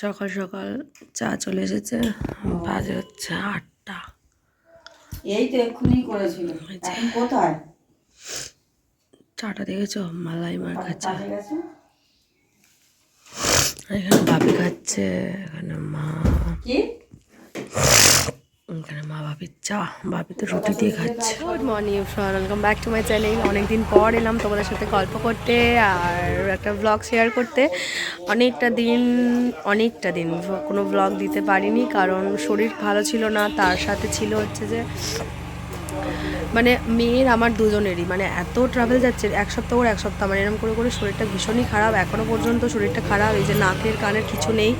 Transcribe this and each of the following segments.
সকাল সকাল চা চলে এসেছে। বাজে হচ্ছে আটটা। এই তো এক্ষুনি করেছিল। কোথায়? চাটা দেখেছ? মালাই মার খাচ্ছে। এখানে বাপি খাচ্ছে এখানে মা কি? এখানে মা বাপির চা, বাপি তো রুটি দিয়ে খাচ্ছে। Good morning friend welcome back to my channel অনেকদিন পর এলাম তোমাদের সাথে গল্প করতে আর একটা ব্লগ শেয়ার করতে। অনেকটা দিন অনেকটা দিন কোনো ব্লগ দিতে পারিনি কারণ শরীর ভালো ছিল না। তার সাথে ছিল হচ্ছে যে মানে মেয়ের আমার দুজনেরই মানে এত ট্রাভেল যাচ্ছে, এক সপ্তাহ করে এক সপ্তাহ মানে এরকম করে করে শরীরটা ভীষণই খারাপ এখনও পর্যন্ত শরীরটা খারাপ, এই যে নাকের, কানের কিছু নেই।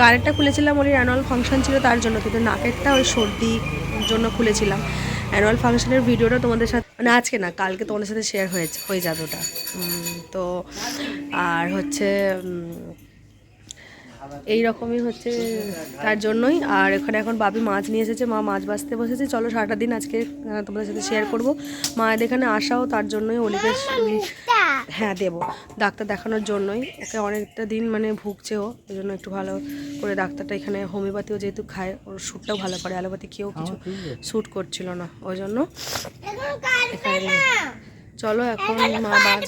কানেরটা খুলেছিলাম, ওর অ্যানুয়াল ফাংশন ছিল তার জন্য, কিন্তু নাকেরটা ওই সর্দির জন্য খুলেছিলাম। অ্যানুয়াল ফাংশনের ভিডিওটা তোমাদের সাথে মানে আজকে না, কালকে তোমাদের সাথে শেয়ার হয়েছে, হয়ে যাবে ওটা। তো, আর হচ্ছে এই রকমই হচ্ছে তার জন্যই। আর এখানে এখন বাপি মাছ নিয়ে এসেছে মা মাছ বাছতে বসেছে। চলো সারাটা দিন আজকে তোমাদের সাথে শেয়ার করব। মায়ের এখানে আসাও তার জন্যই অলিকে হ্যাঁ দেবো। ডাক্তার দেখানোর জন্যই। ওকে অনেকটা দিন মানে ভুগছে ও ওই জন্য একটু ভালো করে ডাক্তারটা এখানে হোমিওপ্যাথিও যেহেতু খায় ওর স্যুটটাও ভালো করে অ্যালোপ্যাথি খেয়েও কিছু শ্যুট করছিল না ওই জন্য এখানে চলো এখন মা বাজ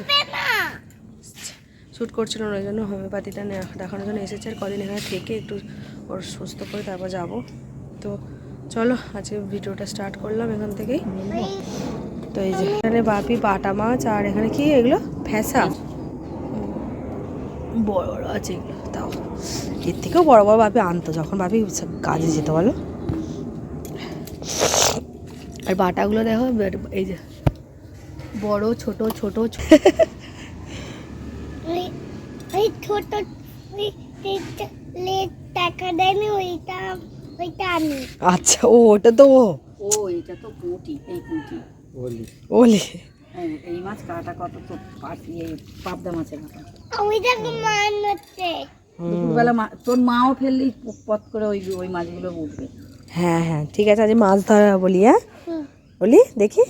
শ্যুট করছিল না, ওই জন্য হোমিওপ্যাথিটা দেখানোর জন্য এসেছে আর কদিন এখানে থেকে একটু ওর সুস্থ করে তারপর যাব। তো চলো, আজকে ভিডিওটা স্টার্ট করলাম এখান থেকেই। তো এই যে, এখানে বাপি বাটা মাছ আর এখানে কি এগুলো? ফ্যাসা বড় বড় আছে এগুলো, তাও। এর থেকেও বড় বড় বাপি আনতো, যখন বাপি কাজে যেত, বলো। আর বাটাগুলো দেখো এই যে, বড় ছোট ছোট। ছোট ওই টাকা দেয় ওইটা ওইটা আমি আচ্ছা ও ওটা তো ও। ও এটা তো পুঁটি এই পুঁটি ওলে। হ্যাঁ এই মাছ কাটা কত তো পাটি এই পাবদা মাছের মতো ওইটাকে মান হচ্ছে। দুপুরবেলা তোর মাও ফেললি পথ করে ওই ওই মাছগুলো উঠবে। হ্যাঁ হ্যাঁ ঠিক আছে আজ মাছ ধরা বলি হ্যাঁ? বলি দেখি।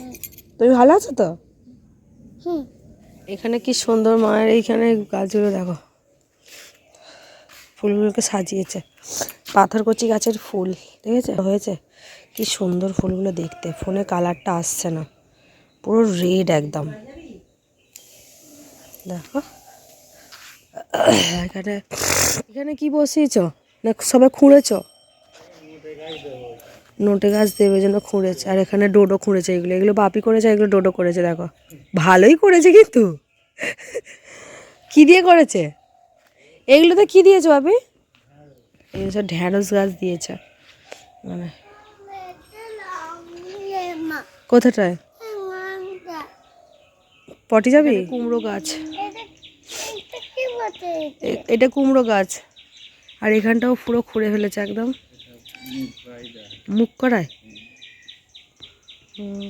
তুমি ভালো আছো তো? হুম। এখানে কি সুন্দর মায়ের এইখানে গাছগুলো দেখো। ফুলগুলোকে সাজিয়েছে। পাথরকচি গাছের ফুল, দেখেছে? হয়েছে? কি সুন্দর ফুলগুলো দেখতে। ফোনে কালারটা আসছে না। পুরো রেড একদম। দেখো। এখানে এখানে কি বসিয়েছ? না, সবাই খুঁড়েছ? নোটে গাছ দেবে জন্য খুঁড়েছে। আর এখানে ডোডো খুঁড়েছে এগুলো। এগুলো বাপি করেছে, এগুলো ডোডো করেছে, দেখো। ভালোই করেছে কিন্তু। কি দিয়ে করেছে? এগুলোতে কি দিয়েছ বাপি এগুলো সব ঢ্যাঁড়স গাছ দিয়েছে। মানে কোথাটায়? পটি যাবি? কুমড়ো গাছ। এটা কুমড়ো গাছ। আর এখানটাও পুরো খুঁড়ে ফেলেছে একদম। মুখ করায়? হুম,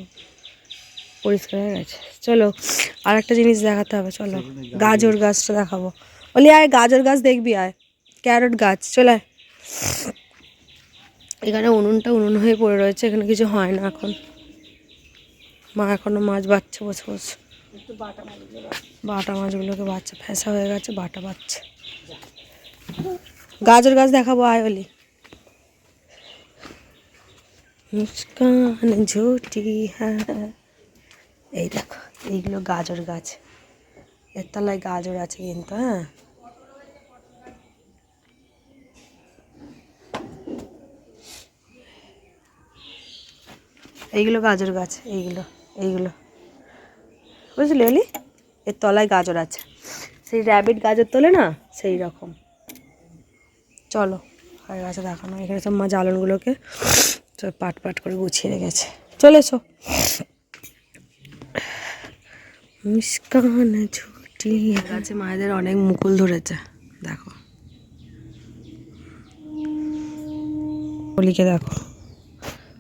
পরিষ্কার হয়ে গেছে। চলো আর একটা জিনিস দেখাতে হবে চলো। গাজর গাছটা দেখাবো। বলি, আয়, গাজর গাছ দেখবি, আয়। ক্যারট গাছ, চলে আয়। এখানে উনুনটা উনুন হয়ে পড়ে রয়েছে, এখানে কিছু হয় না এখন। মা এখনও মাছ বাচ্ছে বসে বসে। বাটা মাছগুলোকে বাচ্চা ফ্যাসা হয়ে গেছে, বাটা বাচ্চা। গাজর গাছ দেখাবো, আয় বলি। মুস্কান ঝুটি হ্যাঁ। এই দেখো, এইগুলো গাজর গাছ। এর তলায় গাজর আছে কিন্তু হ্যাঁ? এইগুলো গাজর গাছ, এইগুলো এইগুলো। বুঝলি অলি? এর তলায় গাজর আছে। সেই র্যাবিট গাজর তোলে না, সেই রকম। চলো হয়ে গেছে দেখানো। এখানে সব মা জ্বালনগুলোকে সব পাট পাট করে গুছিয়ে রেখেছে। চলে এসো। মুস্কান ছুটি গাছে মায়েদের অনেক মুকুল ধরেছে। দেখো। অলিকে দেখো।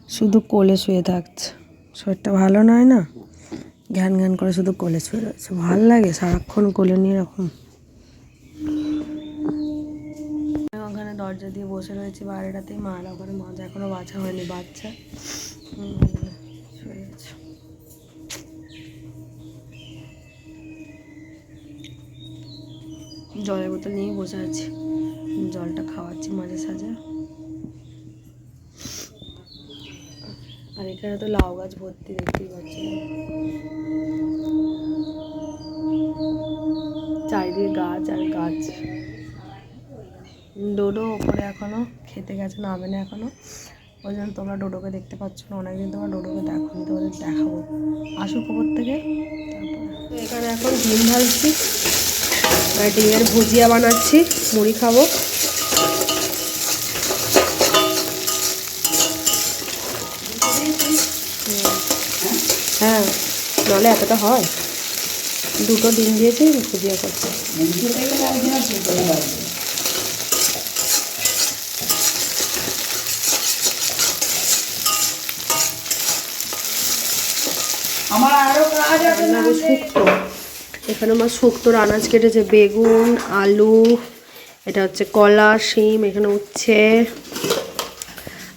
শুধু কোলে শুয়ে থাকছে। শরীরটা ভালো নয় না? ঘ্যান ঘ্যান করে শুধু কোলে শুয়ে রয়েছে। ভালো লাগে সারাক্ষণ কোলে নিয়ে এরকম। ওখানে দরজা দিয়ে বসে রয়েছে বাইরেটাতেই মায়ের ওখানে মাছ এখনও বাছা হয়নি, বাচ্চা। শুয়ে জলের বোতল নিয়ে বসে আছি। জলটা খাওয়াচ্ছি মাঝে সাঝে। আর এখানে তো লাউ গাছ ভর্তি দেখতেই পাচ্ছি। চারিদিকে গাছ আর গাছ। ডোডো ওপরে এখনও, খেতে গেছে, নামে না এখনও। ওই জন্য তোমরা ডোডোকে দেখতে পাচ্ছ না, অনেকদিন তোমরা ডোডোকে দেখো তোমাদের দেখাবো। আসুক ওপর থেকে। তারপরে। এখানে এখন ডিম আর ডিমের ভুজিয়া বানাচ্ছি মুড়ি খাব। হ্যাঁ নাহলে এতটা হয়। দুটো ডিম দিয়েছি ভুজিয়া করছি। আমার আরও কাজ আছে না শুক্তো এখানে আমার শুক্তোর আনাজ কেটেছে, বেগুন, আলু, এটা হচ্ছে কলা, শিম, এখানে উচ্ছে,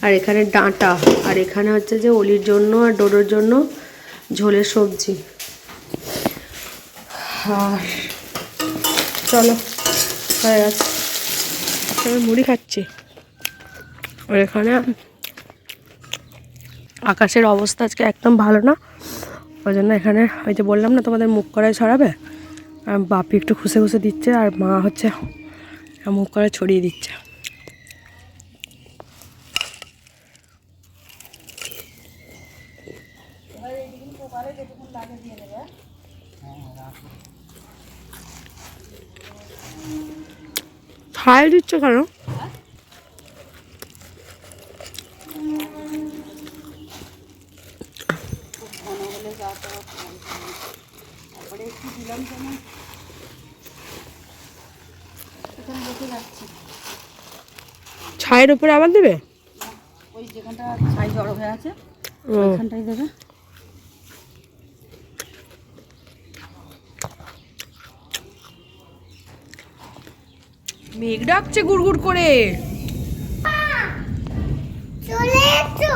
আর এখানে ডাঁটা, আর এখানে হচ্ছে যে অলির জন্য আর ডোডোর জন্য ঝোলের সবজি। আর চলো, হয়ে আমি মুড়ি খাচ্ছি। আর এখানে আকাশের অবস্থা আজকে একদম ভালো না। ওই জন্য এখানে ওই যে বললাম না তোমাদের মুখ করায় ছড়াবে? আর বাপি একটু খুশে খুশে দিচ্ছে আর মা হচ্ছে মুখ করে ছড়িয়ে দিচ্ছে। খাই দিচ্ছ কেন? ছায়ের উপরে আবার দেবে? ওই যেখানটা ছাই জড়ো হয়ে আছে ও। ওখানটাই দেবে। মেঘ ডাকছে গুড়গুড় করে। চলে এসো।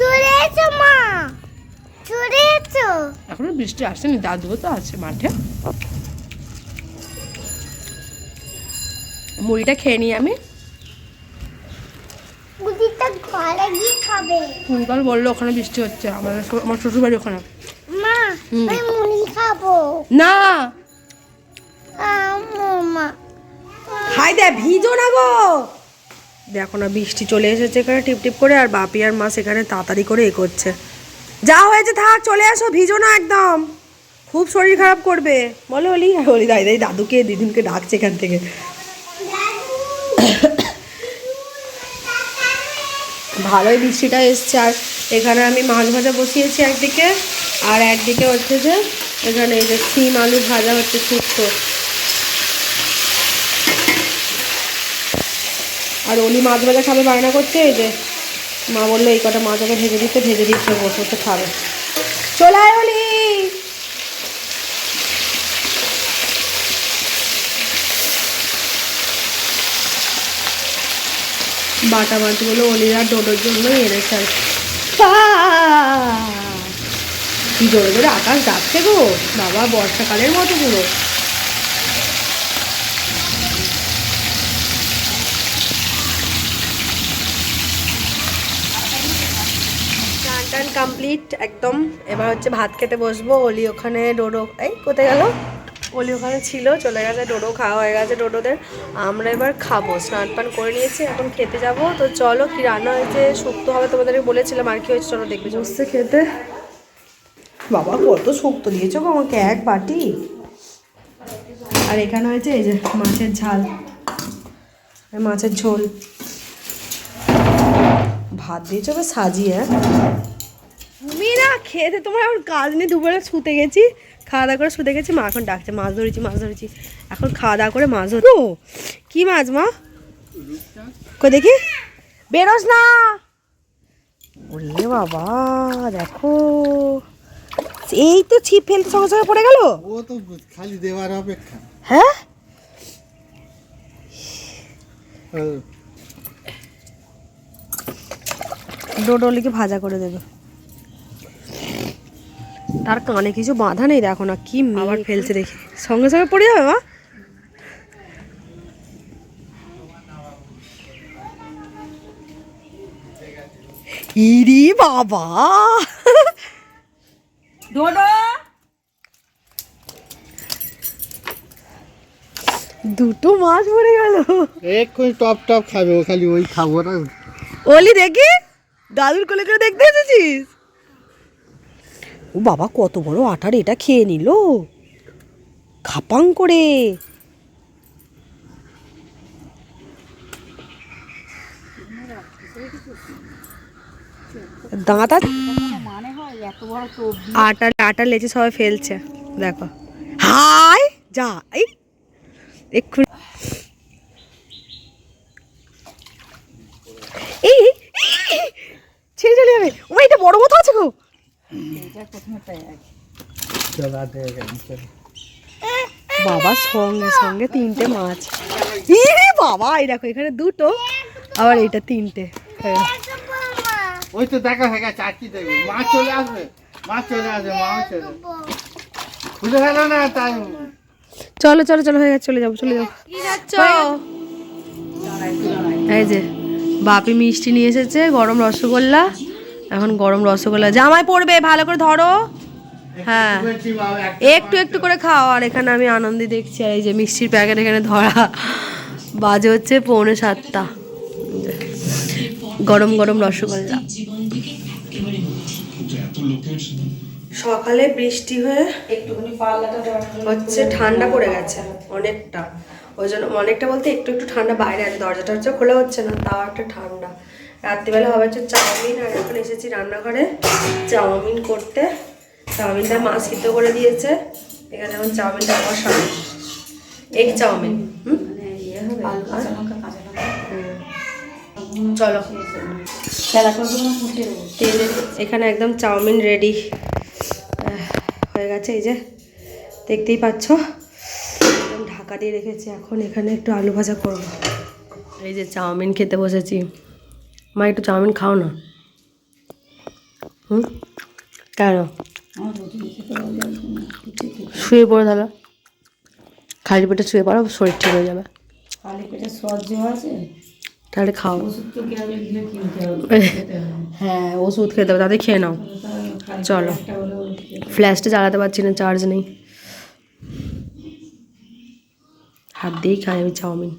চলে এসো মা। এসো এখনও বৃষ্টি আসেনি দাদুও তো আছে মাঠে। মুড়িটা খেয়ে নিই আমি। বুদিটা ঘরে গিয়ে খাবে। কুলকাল বলল ওখানে বৃষ্টি হচ্ছে শ্বশুর- আমার শ্বশুর বাড়ি ওখানে। মা। আমি মুড়ি খাব। না। মা। হাই দে ভিজো না গো। দেখো না বৃষ্টি চলে এসেছে এখানে টিপ টিপ করে আর বাপি আর মা সেখানে তাড়াতাড়ি করে এ করছে যা হয়েছে থাক, চলে আসো, ভিজো না একদম। খুব শরীর খারাপ করবে। বলো আর অলি দাই দাই দাদুকে দিদিনকে ডাকছে এখান থেকে। ভালোই বৃষ্টিটা এসছে, আর এখানে আমি মাছ ভাজা বসিয়েছি একদিকে, আর একদিকে হচ্ছে যে, এখানে এই যে সিম আলু ভাজা হচ্ছে শুক্তো। আর অলি মাছ ভাজা খাবে বায়না করছে, এই যে মা বলল এই কটা মাছ ওকে ভেজে দিতে, ভেজে দিচ্ছে বসে বসে খাবে। চলে অলি বাটা মাছগুলো অলিরা ডোডোর জন্যই এনেছে আর কি। জোরে জোরে আকাশ যাচ্ছে গো। বাবা বর্ষাকালের মতো পুরো। টান কমপ্লিট একদম। এবার হচ্ছে ভাত খেতে বসবো। অলি ওখানে ডোডো এই, কোথায় গেল? অলি ওখানে ছিল, চলে গেছে। ডোডো খাওয়া হয়ে গেছে ডোডোদের। আমরা এবার খাব। স্নান পান করে নিয়েছি, এখন খেতে যাব। তো চলো, কি রান্না হয়েছে? শুক্তো হবে তোমাদেরকে বলেছিলাম। আর কি হয়েছে চলো দেখবে। বসছে খেতে। বাবা, কত শুক্তো দিয়েছ গো আমাকে, এক বাটি? আর এখানে হয়েছে এই যে মাছের ঝাল। মাছের ঝোল। ভাত দিয়েছ সাজিয়ে? তুমি না খেতে তোমার এখন কাজ নেই দুপুরে শুতে গেছি খাওয়া দাওয়া করে শুতে গেছি মা এখন ডাকছে মাছ ধরেছি মাছ ধরেছি। এখন খাওয়া দাওয়া করে মাছ ধর কি মাছ মা? কো দেখি। বেরোস না। ওরে বাবা দেখো। এই তো ছিপ ফেলতে সঙ্গে সঙ্গে পড়ে গেল। ও তো খালি দেওয়ার অপেক্ষা। হ্যাঁ? ও, ডোডলিকে ভাজা করে দেবে। তার কানে কিছু বাঁধা নেই দেখো না কি আবার ফেলছে দেখি। সঙ্গে সঙ্গে পড়ে যাবে মা? ইরি বাবা! দুটো মাছ পড়ে গেল। এক্ষুনি টপ টপ খাবে ও খালি ওই খাব না। ওলি দেখি? দাদুর কোলে করে দেখতে এসেছিস? ও বাবা, কত বড় আটার এটা খেয়ে নিল। খাপাং করে। দাঁত আটা আটা লেচে সবাই ফেলছে, দেখো। হাই যা, এই, এক্ষুনি এই এই, এই, ছেড়ে চলে যাবে ও এটা বড় মতো আছে গো এটা প্রথমে তাই। বাবা সঙ্গে সঙ্গে তিনটে মাছ। ইরে বাবা এই দেখো এখানে দুটো আবার এটা তিনটে। হ্যাঁ। ওই তো দেখা হয়ে গেছে আর কি দেখবে? মাছ চলে আসবে মাছ চলে আসবে মাছ চলে খুঁজে গেল না তাই চলো চলো চলো হয়ে গেছে চলে যাব চলে যাব। কি এই যে বাপি মিষ্টি নিয়ে এসেছে গরম রসগোল্লা। এখন গরম রসগোল্লা জামাই পড়বে ভালো করে ধরো। হ্যাঁ। একটু একটু করে খাও আর এখানে আমি আনন্দে দেখছি আর এই যে মিষ্টির প্যাকেট এখানে ধরা। বাজে হচ্ছে পৌনে সাতটা। গরম গরম রসগোল্লা। সকালে বৃষ্টি হয়ে একটুখানি পাল্লাটা হচ্ছে ঠান্ডা পড়ে গেছে অনেকটা। ওই জন্য অনেকটা বলতে একটু একটু ঠান্ডা বাইরে আছে দরজা টরজা খোলা হচ্ছে না তাও একটা ঠান্ডা। রাত্রিবেলা হবে হচ্ছে চাউমিন, আর এখন এসেছি রান্নাঘরে চাউমিন করতে। চাউমিনটা মা সিদ্ধ করে দিয়েছে। এখানে এখন চাউমিনটা বসাবো। এগ চাউমিন চলো। এখানে একদম চাউমিন রেডি হয়ে গেছে এই যে। দেখতেই পাচ্ছ? ঢাকা দিয়ে রেখেছি। এখন এখানে একটু আলু ভাজা করব। এই যে চাউমিন খেতে বসেছি। মা একটু চাউমিন খাও না। হুম? কেন? শুয়ে পড়ে তাহলে। খালি পেটে শুয়ে পড়ো শরীর ঠিক হয়ে যাবে। খালি পেটে সহ্য আছে তাহলে খাও। হ্যাঁ ওষুধ খেতে হবে তাতে খেয়ে নাও। চলো। ফ্ল্যাশটা চালাতে পারছি না চার্জ নেই। হাত দিয়েই খাই আমি চাউমিন।